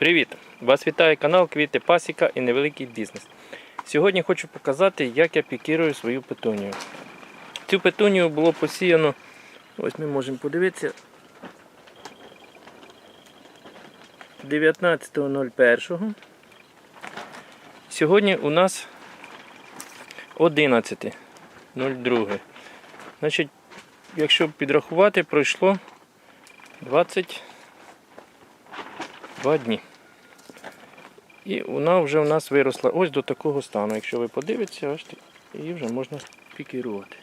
Привіт! Вас вітає канал Квіти Пасіка і Невеликий Бізнес. Сьогодні хочу показати, як я пікірую свою петунію. Цю петунію було посіяно, ось ми можемо подивитися, 19.01. Сьогодні у нас 11.02. Значить, якщо підрахувати, пройшло 22 дні. І вона вже у нас виросла ось до такого стану. Якщо ви подивитеся, так, її вже можна пікірувати.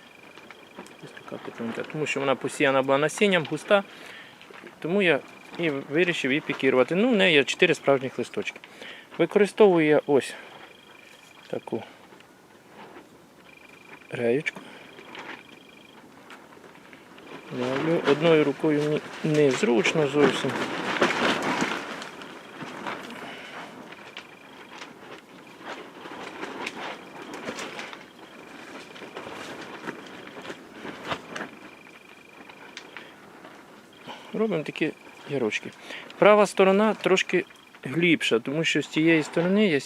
Ось така петунька. Тому що вона посіяна була насінням, густа. Тому я і вирішив її пікірувати. Ну, в неї є 4 справжніх листочки. Використовую я ось таку реючку. Одною рукою мені незручно зовсім. Робимо такі ярочки. Права сторона трошки глибша, тому що з цієї сторони я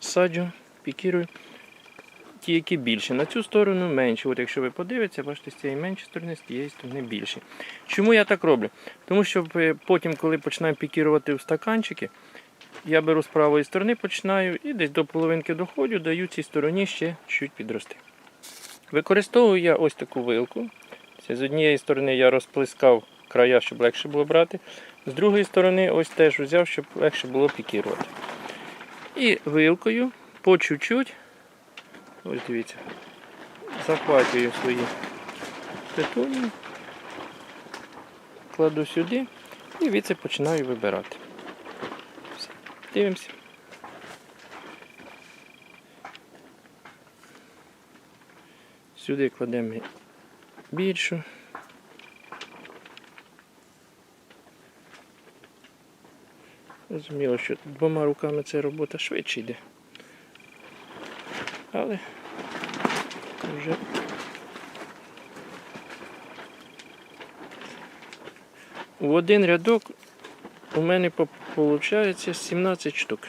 саджу, пікірую ті, які більші. На цю сторону менше. От якщо ви подивитеся, бачите, з цієї меншої сторони, з тієї сторони більші. Чому я так роблю? Тому що е, потім, коли починаю пікірувати в стаканчики, я беру з правої сторони, починаю і десь до половинки доходжу, даю цій стороні ще чуть підрости. Використовую я ось таку вилку. Це з однієї сторони я розплескав края, щоб легше було брати. З другої сторони, ось теж взяв, щоб легше було пікірувати. І вилкою по чуть-чуть, ось дивіться, захватую свої петунії, кладу сюди і від це починаю вибирати. Все. Дивимося. Сюди кладемо більшу. Зрозуміло, що двома руками ця робота швидше йде. Але вже в один рядок у мене виходить 17 штук.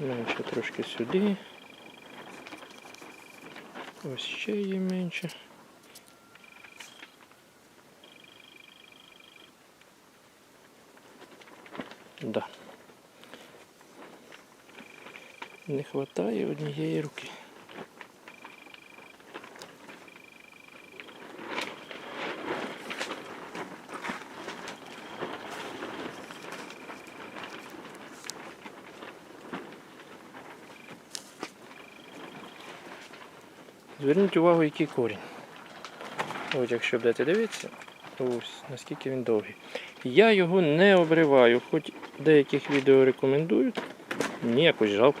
Менше трошки сюди. Ось ще є менше. Да. Не вистачає однієї руки. Зверніть увагу, який корінь. Ось якщо будете дивитися, ось наскільки він довгий. Я його не обриваю, хоч деяких відео рекомендують. Мені якось жалко.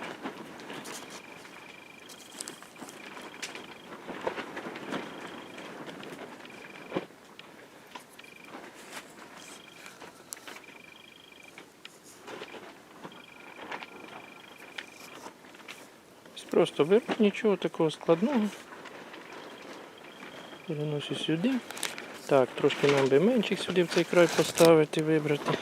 Просто беру, нічого такого складного. Переношу сюди. Так, трошки нам би менших сюди в цей край поставити, вибрати.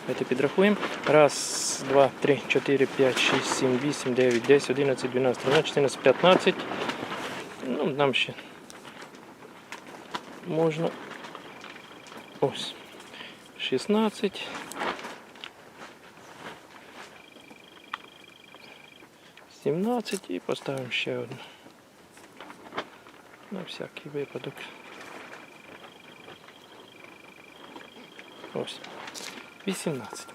Давайте підрахуємо. Раз, два, три, чотири, п'ять, шість, сім, вісім, дев'ять, десять, одинадцять, дванадцять, тринадцять, чотирнадцять, п'ятнадцять. Ну, нам ще можна. Ось. 16. Сімнадцять і поставимо ще одну. На всякий випадок. Ось. 18.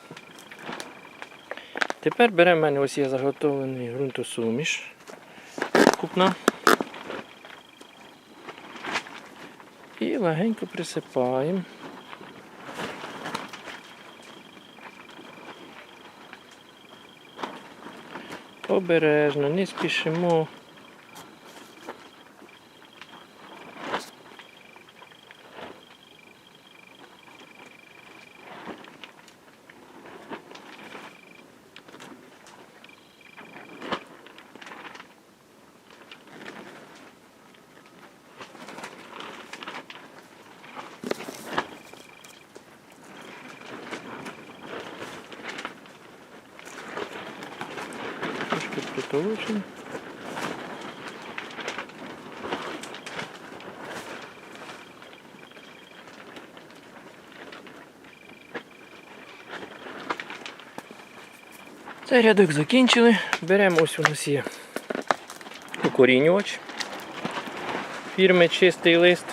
Тепер беремо в мене ось є заготовлений ґрунтосуміш. Купна. І легенько присипаємо. Обережно, не спішимо. Притолочені. Цей рядок закінчили. Беремо ось у нас є укорінювач фірми Чистий лист.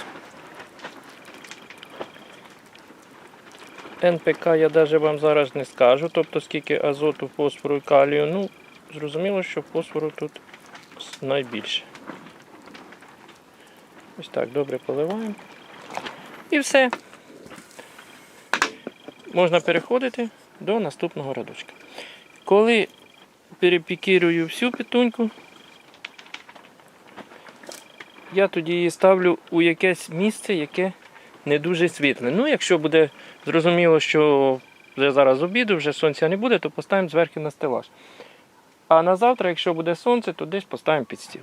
НПК я навіть вам зараз не скажу, тобто скільки азоту, фосфору і калію. Ну, зрозуміло, що фосфору тут найбільше. Ось так, добре поливаємо. І все. Можна переходити до наступного радочка. Коли перепікірую всю петуньку, я тоді її ставлю у якесь місце, яке не дуже світле. Ну, якщо буде зрозуміло, що вже зараз обіду, вже сонця не буде, то поставимо зверху на стелаж. А на завтра, якщо буде сонце, то десь поставимо під стіл,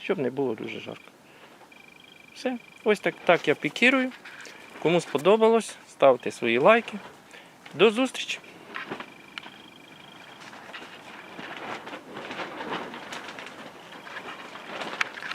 щоб не було дуже жарко. Все, ось так, так я пікірую. Кому сподобалось, ставте свої лайки. До зустрічі!